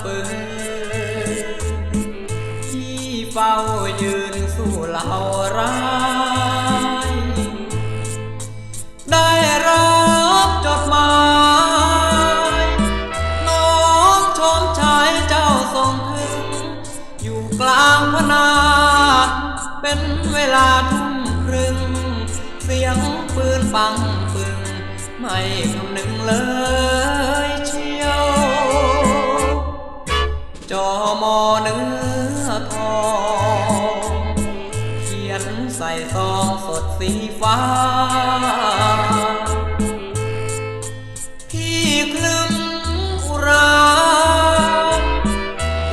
เปิที่เฝ้ายืนสู้เหล่าร้าย ได้รับจดหมายน้องชมชายเจ้าทรงถึง อยู่กลางพนาเป็นเวลาทุ่มครึ่ง เสียงปืนปังปึง ไม่คำนึงเลย ซองสดสีฟ้า พี่คลึงอุรา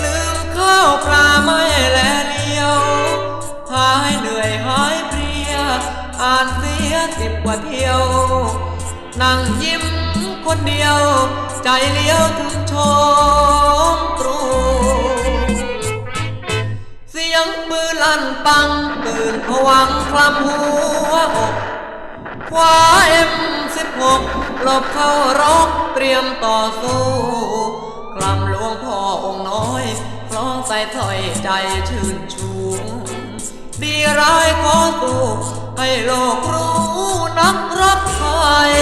ลืมข้าวปลาไม่แลเลียว หายเหนื่อยหายเพลีย อ่านเสียสิบกว่าเที่ยว นั่งยิ้มคนเดียว ใจเลี้ยวถึงชมตรู เสียงปืนลั่นปัง วังคลำหัวอกคว้าเอ็มสิบหกหลบเข้ารกเตรียมต่อสู้กลำหลวงพ่อองค์น้อยคล้องใส่ถอยใจชื่นชูดีร้ายขอสู้ให้โลกรู้นักรับไทย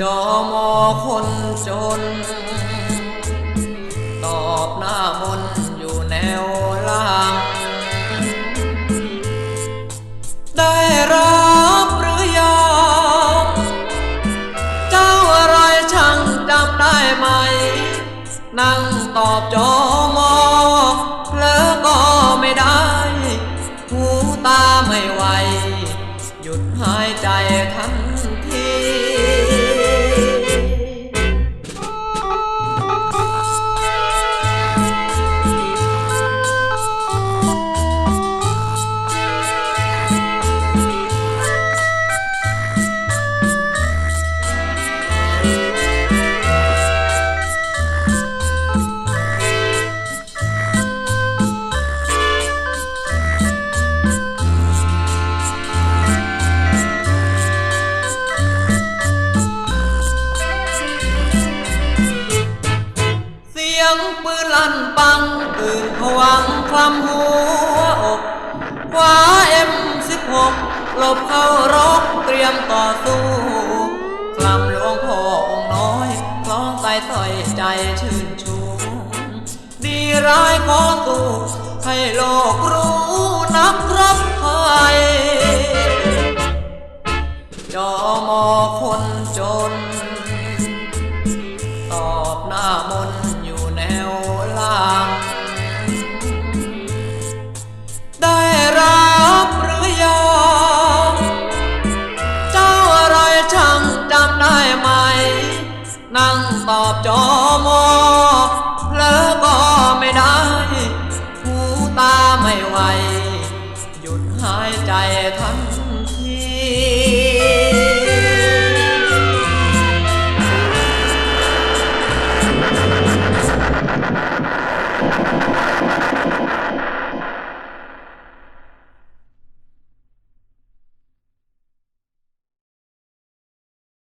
จอมอคนจน ได้รับหรือยังเจ้าอะไรช่างจำได้ไหม นั่งตอบจอมอเพลอก็ไม่ได้ หูตาไม่ไหว หยุดหายใจทันที วังคลำหัวอกคว้าเอ็มสิบหกหลบเข้ารกเตรียมต่อสู้คลำหลวงพ่อองค์น้อยคล้องใส่ถ้อยใจชื่นชูดีร้ายขอสู้ให้โลกรู้นักรับไทยจอมอคนจน ตอบหน้ามนอยู่แนวล่าง ตาไม่ไหว หยุดหายใจทั้ง